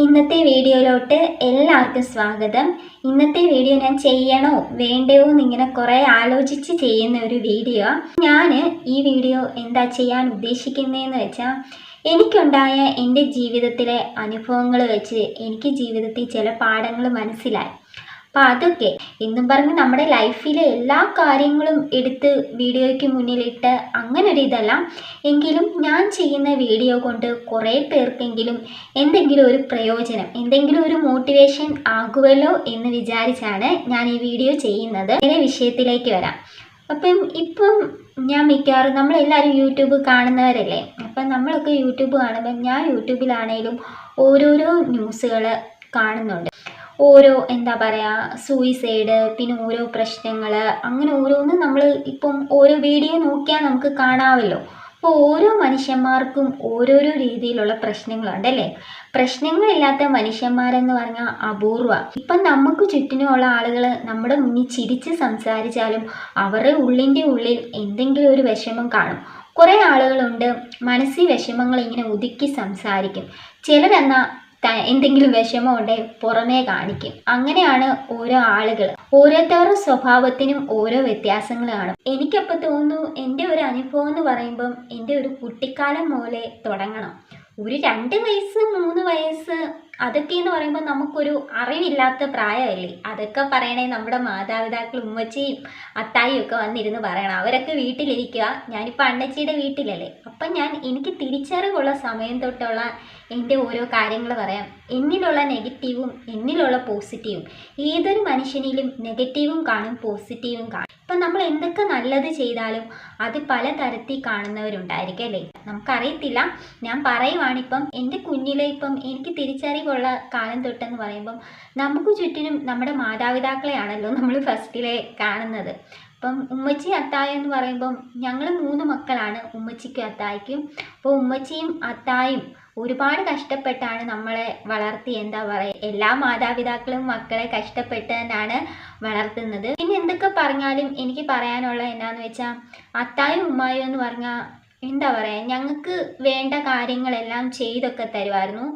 ഇന്നത്തെ വീഡിയോയിലോട്ട് എല്ലാവർക്കും സ്വാഗതം. ഇന്നത്തെ വീഡിയോ ഞാൻ ചെയ്യണോ വേണ്ടയോ എന്നിങ്ങനെ കുറേ ആലോചിച്ച് ചെയ്യുന്ന ഒരു വീഡിയോ. ഞാൻ ഈ വീഡിയോ എന്താ ചെയ്യാൻ ഉദ്ദേശിക്കുന്നതെന്ന് വെച്ചാൽ എനിക്കുണ്ടായ എന്റെ ജീവിതത്തിലെ അനുഭവങ്ങൾ വെച്ച് എനിക്ക് ജീവിതത്തിൽ ചില പാഠങ്ങൾ മനസ്സിലായി. അപ്പോൾ അതൊക്കെ. എന്നും പറഞ്ഞ് നമ്മുടെ ലൈഫിലെ എല്ലാ കാര്യങ്ങളും എടുത്ത് വീഡിയോയ്ക്ക് മുന്നിലിട്ട് അങ്ങനെ ഒരു ഇതല്ല എങ്കിലും ഞാൻ ചെയ്യുന്ന വീഡിയോ കൊണ്ട് കുറേ പേർക്കെങ്കിലും എന്തെങ്കിലും ഒരു പ്രയോജനം എന്തെങ്കിലും ഒരു മോട്ടിവേഷൻ ആകുമല്ലോ എന്ന് വിചാരിച്ചാണ് ഞാൻ ഈ വീഡിയോ ചെയ്യുന്നത്. നേരെ വിഷയത്തിലേക്ക് വരാം. അപ്പം ഇപ്പം ഞാൻ മിക്കവാറും നമ്മളെല്ലാവരും യൂട്യൂബ് കാണുന്നവരല്ലേ? അപ്പം നമ്മളൊക്കെ യൂട്യൂബ് കാണുമ്പം ഞാൻ യൂട്യൂബിലാണേലും ഓരോരോ ന്യൂസുകൾ കാണുന്നുണ്ട്. ഓരോ എന്താ പറയുക സൂയിസൈഡ് പിന്നെ ഓരോ പ്രശ്നങ്ങൾ അങ്ങനെ ഓരോന്ന് നമ്മൾ ഇപ്പം ഓരോ വീഡിയോ നോക്കിയാൽ നമുക്ക് കാണാമല്ലോ അപ്പോൾ ഓരോ മനുഷ്യന്മാർക്കും ഓരോരോ രീതിയിലുള്ള പ്രശ്നങ്ങളുണ്ട് അല്ലേ? പ്രശ്നങ്ങളില്ലാത്ത മനുഷ്യന്മാരെന്ന് പറഞ്ഞാൽ അപൂർവ. ഇപ്പം നമുക്ക് ചുറ്റിനുമുള്ള ആളുകൾ നമ്മുടെ മുന്നിൽ ചിരിച്ച് സംസാരിച്ചാലും അവരുടെ ഉള്ളിന്റെ ഉള്ളിൽ എന്തെങ്കിലും ഒരു വിഷമം കാണും. കുറേ ആളുകളുണ്ട് മനസ്സിൽ വിഷമങ്ങൾ ഇങ്ങനെ ഒതുക്കി സംസാരിക്കും. ചിലരെന്നാൽ എന്തെങ്കിലും വിഷമം ഉണ്ടെങ്കിൽ പുറമേ കാണിക്കും. അങ്ങനെയാണ് ഓരോ ആളുകൾ ഓരോരുത്തരുടെ സ്വഭാവത്തിനും ഓരോ വ്യത്യാസങ്ങൾ കാണും എനിക്കപ്പോൾ തോന്നുന്നു എന്റെ ഒരു അനുഭവം എന്ന് പറയുമ്പം എന്റെ ഒരു കുട്ടിക്കാലം പോലെ തുടങ്ങണം. ഒരു രണ്ട് വയസ്സ് മൂന്ന് വയസ്സ് അതൊക്കെ എന്ന് പറയുമ്പോൾ നമുക്കൊരു അറിവില്ലാത്ത പ്രായമല്ലേ? അതൊക്കെ പറയണേ നമ്മുടെ മാതാപിതാക്കൾ ഉമ്മച്ചിയും അത്തായിയും ഒക്കെ വന്നിരുന്ന് പറയണം. അവരൊക്കെ വീട്ടിലിരിക്കുക. ഞാനിപ്പോൾ അണ്ണച്ചിയുടെ വീട്ടിലല്ലേ? അപ്പം ഞാൻ എനിക്ക് തിരിച്ചറിവുള്ള സമയം തൊട്ടുള്ള എന്റെ ഓരോ കാര്യങ്ങൾ പറയാം. എന്നിലുള്ള നെഗറ്റീവും എന്നിലുള്ള പോസിറ്റീവും. ഏതൊരു മനുഷ്യനിലും നെഗറ്റീവും കാണും പോസിറ്റീവും കാണും. ഇപ്പം നമ്മൾ എന്തൊക്കെ നല്ലത് ചെയ്താലും അത് പല തരത്തിൽ കാണുന്നവരുണ്ടായിരിക്കും അല്ലേ? നമുക്കറിയത്തില്ല. ഞാൻ പറയുവാണിപ്പം എന്റെ കുഞ്ഞിലെ ഇപ്പം എനിക്ക് തിരിച്ചറിവുള്ള കാലം തൊട്ടെന്ന് പറയുമ്പം നമുക്ക് ചുറ്റിനും നമ്മുടെ മാതാപിതാക്കളെയാണല്ലോ നമ്മൾ ഫസ്റ്റിലെ കാണുന്നത്. അപ്പം ഉമ്മച്ചി അത്തായ എന്ന് പറയുമ്പം ഞങ്ങൾ മൂന്ന് മക്കളാണ് ഉമ്മച്ചിക്കും അത്തായിക്കും. അപ്പോൾ ഉമ്മച്ചിയും അത്തായും ഒരുപാട് കഷ്ടപ്പെട്ടാണ് നമ്മളെ വളർത്തി എന്താ പറയുക എല്ലാ മാതാപിതാക്കളും മക്കളെ കഷ്ടപ്പെട്ട് തന്നെയാണ് വളർത്തുന്നത്. പിന്നെ എന്തൊക്കെ പറഞ്ഞാലും എനിക്ക് പറയാനുള്ള എന്നാന്ന് വെച്ചാൽ അത്തായും ഉമ്മായും എന്ന് പറഞ്ഞാൽ എന്താ പറയുക ഞങ്ങൾക്ക് വേണ്ട കാര്യങ്ങളെല്ലാം ചെയ്തൊക്കെ തരുമായിരുന്നു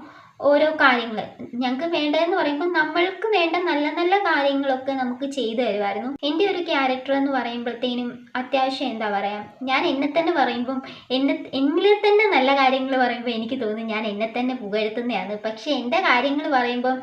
ഓരോ കാര്യങ്ങൾ. ഞങ്ങൾക്ക് വേണ്ടതെന്ന് പറയുമ്പോൾ നമ്മൾക്ക് വേണ്ട നല്ല നല്ല കാര്യങ്ങളൊക്കെ നമുക്ക് ചെയ്തു തരുമായിരുന്നു. എന്റെ ഒരു ക്യാരക്ടർ എന്ന് പറയുമ്പോഴത്തേനും അത്യാവശ്യം എന്താ പറയുക ഞാൻ എന്നെ തന്നെ പറയുമ്പം എന്നെ എന്നിൽ തന്നെ നല്ല കാര്യങ്ങൾ പറയുമ്പോൾ എനിക്ക് തോന്നും ഞാൻ എന്നെ തന്നെ പുകഴ്ത്തുന്നതാണ് പക്ഷേ എന്റെ കാര്യങ്ങൾ പറയുമ്പോൾ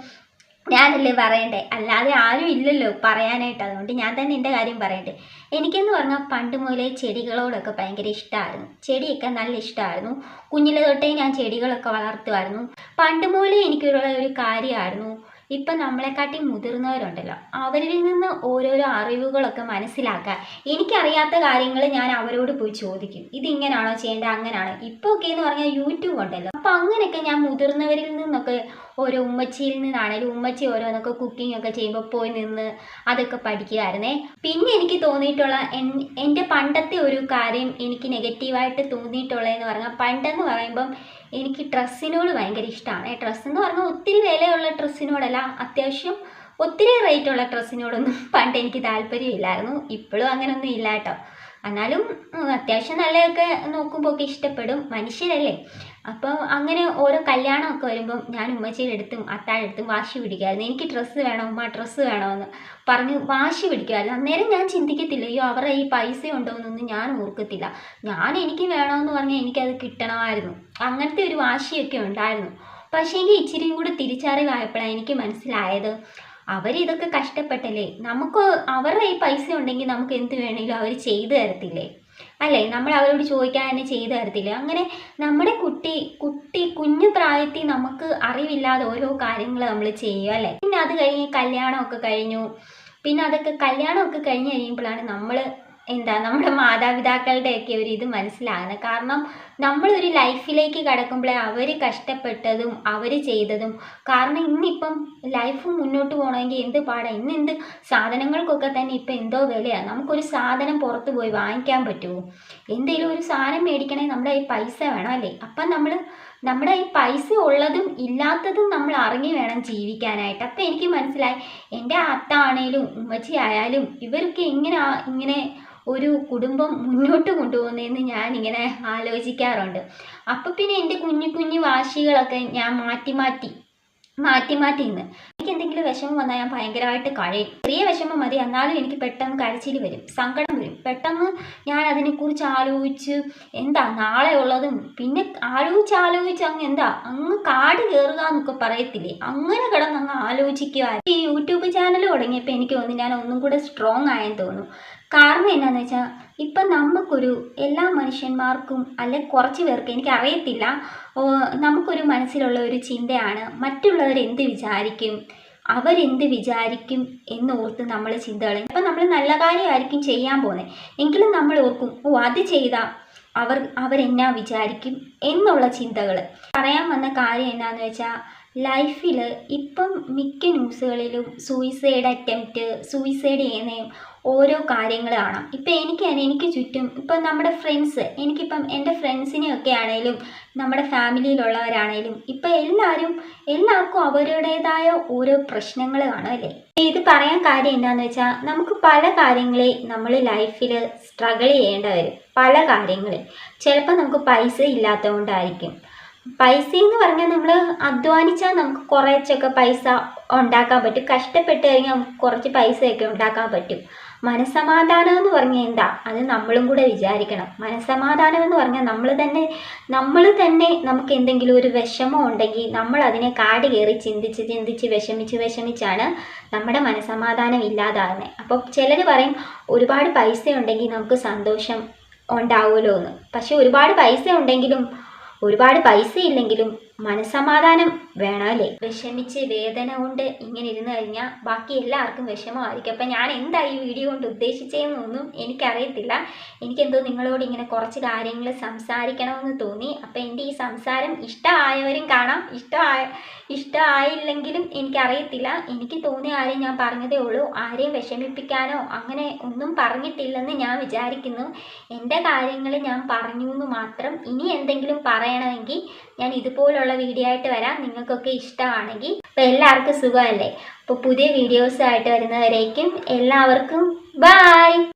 ഞാനല്ലേ പറയണ്ടേ? അല്ലാതെ ആരും ഇല്ലല്ലോ പറയാനായിട്ട്. അതുകൊണ്ട് ഞാൻ തന്നെ എന്റെ കാര്യം പറയണ്ടേ? എനിക്കെന്ന് പറഞ്ഞാൽ പണ്ട് മുതലേ ചെടികളോടൊക്കെ ഭയങ്കര ഇഷ്ടമായിരുന്നു ചെടിയൊക്കെ നല്ല ഇഷ്ടമായിരുന്നു കുഞ്ഞിലെ തൊട്ടേ ഞാൻ ചെടികളൊക്കെ വളർത്തുമായിരുന്നു. പണ്ട് മുതലേ എനിക്കുള്ള ഒരു കാര്യമായിരുന്നു. ഇപ്പം നമ്മളെക്കാട്ടി മുതിർന്നവരുണ്ടല്ലോ. അവരിൽ നിന്ന് ഓരോരോ അറിവുകളൊക്കെ മനസ്സിലാക്കാൻ എനിക്കറിയാത്ത കാര്യങ്ങൾ ഞാൻ അവരോട് പോയി ചോദിക്കും. ഇതിങ്ങനാണോ ചെയ്യേണ്ടത് അങ്ങനെയാണോ ഇപ്പോൾ ഒക്കെ എന്ന് പറഞ്ഞാൽ യൂട്യൂബ് ഉണ്ടല്ലോ. അപ്പം അങ്ങനെയൊക്കെ ഞാൻ മുതിർന്നവരിൽ നിന്നൊക്കെ ഓരോ ഉമ്മച്ചിയിൽ നിന്നാണെങ്കിലും ഉമ്മച്ചി ഓരോന്നൊക്കെ കുക്കിംഗ് ഒക്കെ ചെയ്യുമ്പോൾ പോയി നിന്ന് അതൊക്കെ പഠിക്കുമായിരുന്നേ പിന്നെ എനിക്ക് തോന്നിയിട്ടുള്ള എന്റെ പണ്ടത്തെ ഒരു കാര്യം എനിക്ക് നെഗറ്റീവായിട്ട് തോന്നിയിട്ടുള്ളതെന്ന് പറഞ്ഞാൽ പണ്ടെന്ന് പറയുമ്പം എനിക്ക് ഡ്രസ്സിനോട് ഭയങ്കര ഇഷ്ടമാണ് ഡ്രസ്സ് എന്ന് പറഞ്ഞാൽ ഒത്തിരി വിലയുള്ള ഡ്രസ്സിനോടല്ല അത്യാവശ്യം ഒത്തിരി റേറ്റുള്ള ഡ്രസ്സിനോടൊന്നും പണ്ട് എനിക്ക് താല്പര്യമില്ലായിരുന്നു. ഇപ്പോഴും അങ്ങനെയൊന്നും ഇല്ല കേട്ടോ. എന്നാലും അത്യാവശ്യം നല്ലതൊക്കെ നോക്കുമ്പോൾ ഒക്കെ ഇഷ്ടപ്പെടും. മനുഷ്യരല്ലേ. അപ്പോൾ അങ്ങനെ ഓരോ കല്യാണമൊക്കെ വരുമ്പം ഞാൻ ഉമ്മച്ചിയുടെ അടുത്തും അത്താഴ അടുത്തും വാശി പിടിക്കുമായിരുന്നു. എനിക്ക് ഡ്രസ്സ് വേണം? ഉമ്മ ഡ്രസ്സ് വേണമെന്ന് പറഞ്ഞ് വാശി പിടിക്കുമായിരുന്നു. അന്നേരം ഞാൻ ചിന്തിക്കത്തില്ല അയ്യോ അവരുടെ ഈ പൈസ ഉണ്ടോ എന്നൊന്നും ഞാൻ ഓർക്കത്തില്ല. ഞാൻ എനിക്ക് വേണമെന്ന് പറഞ്ഞാൽ എനിക്കത് കിട്ടണമായിരുന്നു. അങ്ങനത്തെ ഒരു വാശിയൊക്കെ ഉണ്ടായിരുന്നു. പക്ഷേങ്കിൽ ഇച്ചിരിയും കൂടെ തിരിച്ചറിവായപ്പോഴാണ് എനിക്ക് മനസ്സിലായത്. അവരിതൊക്കെ കഷ്ടപ്പെട്ടല്ലേ? നമുക്ക് അവരുടെ ഈ പൈസ ഉണ്ടെങ്കിൽ നമുക്ക് എന്ത് വേണമെങ്കിലും അവർ ചെയ്തു തരത്തില്ലേ? അല്ലേ? നമ്മൾ അവരോട് ചോദിക്കാൻ തന്നെ ചെയ്തു തരത്തില്ലേ? അങ്ങനെ നമ്മുടെ കുട്ടി കുട്ടി കുഞ്ഞു പ്രായത്തിൽ നമുക്ക് അറിവില്ലാതെ ഓരോ കാര്യങ്ങൾ നമ്മൾ ചെയ്യും അല്ലേ? പിന്നെ അത് കഴിഞ്ഞ് കല്യാണമൊക്കെ കഴിഞ്ഞു. പിന്നെ അതൊക്കെ കല്യാണമൊക്കെ കഴിഞ്ഞ് കഴിയുമ്പോഴാണ് നമ്മൾ എന്താ നമ്മുടെ മാതാപിതാക്കളുടെയൊക്കെ ഒരു ഇത് മനസ്സിലാകുന്നത്. കാരണം നമ്മളൊരു ലൈഫിലേക്ക് കടക്കുമ്പോഴേ അവർ കഷ്ടപ്പെട്ടതും അവർ ചെയ്തതും കാരണം ഇന്നിപ്പം ലൈഫ് മുന്നോട്ട് പോകണമെങ്കിൽ എന്ത് പാടാ? ഇന്ന് എന്ത് സാധനങ്ങൾക്കൊക്കെ തന്നെ ഇപ്പം എന്തോ വിലയാണ് നമുക്കൊരു സാധനം പുറത്ത് പോയി വാങ്ങിക്കാൻ പറ്റുമോ? എന്തെങ്കിലും ഒരു സാധനം മേടിക്കണമെങ്കിൽ നമ്മുടെ ഈ പൈസ വേണം അല്ലേ? അപ്പം നമ്മൾ നമ്മുടെ ഈ പൈസ ഉള്ളതും ഇല്ലാത്തതും നമ്മൾ അറിഞ്ഞു വേണം ജീവിക്കാനായിട്ട്. അപ്പം എനിക്ക് മനസ്സിലായി എന്റെ അത്ത ആണേലും ഉമ്മച്ചി ആയാലും ഇവർക്ക് എങ്ങനെയാ ഇങ്ങനെ ഒരു കുടുംബം മുന്നോട്ട് കൊണ്ടുപോകുന്നതെന്ന് ഇങ്ങനെ ആലോചിക്കാറുണ്ട്. അപ്പൊ പിന്നെ എന്റെ കുഞ്ഞു കുഞ്ഞു വാശികളൊക്കെ ഞാൻ മാറ്റി മാറ്റി മാറ്റി മാറ്റി നിന്ന് എനിക്ക് എന്തെങ്കിലും വിഷമം വന്നാൽ ഞാൻ ഭയങ്കരമായിട്ട് കരയും. ചെറിയ വിഷമം മതി എന്നാലും എനിക്ക് പെട്ടെന്ന് കരച്ചിൽ വരും സങ്കടം വരും. പെട്ടെന്ന് ഞാൻ അതിനെക്കുറിച്ച് ആലോചിച്ച് എന്താ നാളെ ഉള്ളതും? പിന്നെ ആലോചിച്ച് ആലോചിച്ച് അങ്ങ് എന്താ അങ്ങ് കാട് കയറുക എന്നൊക്കെ പറയത്തില്ലേ? അങ്ങനെ കിടന്ന് അങ്ങ് ആലോചിക്കുക ഈ യൂട്യൂബ് ചാനൽ തുടങ്ങിയപ്പോൾ എനിക്ക് തോന്നുന്നു ഞാൻ ഒന്നും കൂടെ സ്ട്രോങ് ആയെന്ന് തോന്നുന്നു. കാരണം എന്നാന്ന് വെച്ചാൽ ഇപ്പം നമുക്കൊരു എല്ലാ മനുഷ്യന്മാർക്കും അല്ലെ കുറച്ച് പേർക്ക് എനിക്ക് അറിയത്തില്ല നമുക്കൊരു മനസ്സിലുള്ള ഒരു ചിന്തയാണ് മറ്റുള്ളവർ എന്ത് വിചാരിക്കും അവരെന്ത് വിചാരിക്കും എന്നോർത്ത് നമ്മൾ ചിന്തകൾ ഇപ്പം നമ്മൾ നല്ല കാര്യമായിരിക്കും ചെയ്യാൻ പോകുന്നത് എങ്കിലും നമ്മൾ ഓർക്കും ഓ അത് ചെയ്താൽ അവർ അവരെന്നാ വിചാരിക്കും എന്നുള്ള ചിന്തകൾ പറയാൻ വന്ന കാര്യം എന്നാന്ന് വെച്ചാൽ ലൈഫിൽ ഇപ്പം മിക്ക ന്യൂസുകളിലും സൂയിസൈഡ് അറ്റംപ്റ്റ് സൂയിസൈഡ് ചെയ്യുന്നതും ഓരോ കാര്യങ്ങൾ കാണാം ഇപ്പം എനിക്ക് എനിക്ക് ചുറ്റും ഇപ്പം നമ്മുടെ ഫ്രണ്ട്സ് എനിക്കിപ്പം എന്റെ ഫ്രണ്ട്സിനെയൊക്കെ ആണേലും നമ്മുടെ ഫാമിലിയിലുള്ളവരാണേലും ഇപ്പം എല്ലാവരും എല്ലാവർക്കും അവരുടേതായ ഓരോ പ്രശ്നങ്ങൾ കാണും അല്ലേ ഇത് പറയാൻ കാര്യം എന്താണെന്ന് വെച്ചാൽ നമുക്ക് പല കാര്യങ്ങളെ നമ്മൾ ലൈഫിൽ സ്ട്രഗിൾ ചെയ്യേണ്ടി വരും. പല കാര്യങ്ങൾ ചിലപ്പോൾ നമുക്ക് പൈസ ഇല്ലാത്തതുകൊണ്ടായിരിക്കും. പൈസ എന്ന് പറഞ്ഞാൽ നമ്മൾ അധ്വാനിച്ചാൽ നമുക്ക് കുറച്ചൊക്കെ പൈസ ഉണ്ടാക്കാൻ പറ്റും. കഷ്ടപ്പെട്ട് കഴിഞ്ഞാൽ നമുക്ക് കുറച്ച് പൈസയൊക്കെ ഉണ്ടാക്കാൻ പറ്റും. മനസ്സമാധാനം എന്ന് പറഞ്ഞാൽ എന്താ? അത് നമ്മളും കൂടെ വിചാരിക്കണം. മനസമാധാനം എന്ന് പറഞ്ഞാൽ നമ്മൾ തന്നെ നമ്മൾ തന്നെ നമുക്ക് എന്തെങ്കിലും ഒരു വിഷമം ഉണ്ടെങ്കിൽ നമ്മൾ അതിനെ കാട് കയറി ചിന്തിച്ച് ചിന്തിച്ച് വിഷമിച്ച് വിഷമിച്ചാണ് നമ്മുടെ മനസമാധാനം ഇല്ലാതാകുന്നത് അപ്പോൾ ചിലർ പറയും ഒരുപാട് പൈസ ഉണ്ടെങ്കിൽ നമുക്ക് സന്തോഷം ഉണ്ടാവുമല്ലോ എന്ന്. പക്ഷെ ഒരുപാട് പൈസ ഉണ്ടെങ്കിലും ഒരുപാട് പൈസ ഇല്ലെങ്കിലും മനസ്സമാധാനം വേണമല്ലേ? വിഷമിച്ച് വേദന കൊണ്ട് ഇങ്ങനെ ഇരുന്ന് കഴിഞ്ഞാൽ ബാക്കി എല്ലാവർക്കും വിഷമമായിരിക്കും. അപ്പം ഞാൻ എന്താ ഈ വീഡിയോ കൊണ്ട് ഉദ്ദേശിച്ചതെന്നൊന്നും എനിക്കറിയത്തില്ല. എനിക്കെന്തോ നിങ്ങളോട് ഇങ്ങനെ കുറച്ച് കാര്യങ്ങൾ സംസാരിക്കണമെന്ന് തോന്നി. അപ്പം എന്റെ ഈ സംസാരം ഇഷ്ടമായവരും കാണാം. ഇഷ്ടമായ ഇഷ്ടമായില്ലെങ്കിലും എനിക്കറിയത്തില്ല. എനിക്ക് തോന്നിയ ആരെയും ഞാൻ പറഞ്ഞതേ ഉള്ളൂ. ആരെയും വിഷമിപ്പിക്കാനോ അങ്ങനെ ഒന്നും പറഞ്ഞിട്ടില്ലെന്ന് ഞാൻ വിചാരിക്കുന്നു. എന്റെ കാര്യങ്ങൾ ഞാൻ പറഞ്ഞു എന്ന് മാത്രം ഇനി എന്തെങ്കിലും പറയണമെങ്കിൽ ഞാൻ ഇതുപോലുള്ള വീഡിയോ ആയിട്ട് വരാം. നിങ്ങൾക്കൊക്കെ ഇഷ്ടമാണെങ്കിൽ അപ്പോൾ എല്ലാവർക്കും സുഖമല്ലേ? അപ്പോൾ പുതിയ വീഡിയോസ് ആയിട്ട് വരുന്നവരേക്കും എല്ലാവർക്കും ബായ്